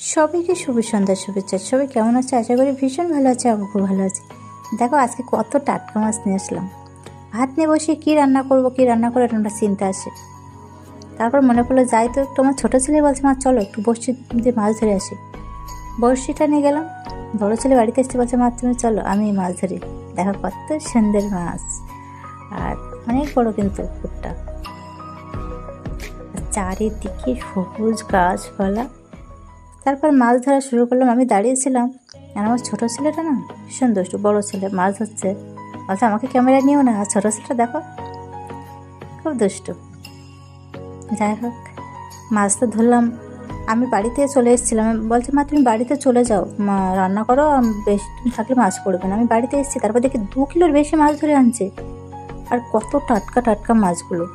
সবাইকে শুভ সন্ধ্যার শুভেচ্ছা। সবাই কেমন আছে? আশা করি ভীষণ ভালো আছে আমি খুব ভালো আছে। দেখো, আজকে কত টাটকা মাছ নিয়ে আসলাম। ভাত নিয়ে বসে কী রান্না করব, কী রান্না করে একটা চিন্তা আসে তারপর মনে পড়ল, যাই তো, একটু আমার ছোটো ছেলে বলছে, মা, চলো, একটু বড়শি দিয়ে মাছ ধরে আসি। বড়শিটা নিয়ে গেলাম। বড় ছেলে বাড়িতে এসে বলছে, মা, তুমি চলো, আমি মাছ ধরি। দেখো, কত সুন্দর মাছ। আর অনেক বড় কিন্তু পুকুরটা। চারিদিকে সবুজ গাছপালা। তারপর মাছ ধরা শুরু করলাম, আমি দাঁড়িয়েছিলাম। আর আমার ছোটো ছেলেটা না, ভীষণ দুষ্টু, বড়ো ছেলে, মাছ ধরছে। বলছে, আমাকে ক্যামেরা নিও না, আর ছোটো ছেলেটা দেখো। খুব দুষ্টু। যাই হোক, মাছ তো ধরলাম। আমি বাড়িতে চলে এসেছিলাম। বলছে, মা, তুমি বাড়িতে চলে যাও। মা, রান্না করো বেশি থাকলে মাছ পড়বে না। আমি বাড়িতে এসেছি, তারপর দেখি দু কিলোর বেশি মাছ ধরে আনছে। আর কত টাটকা টাটকা মাছগুলো।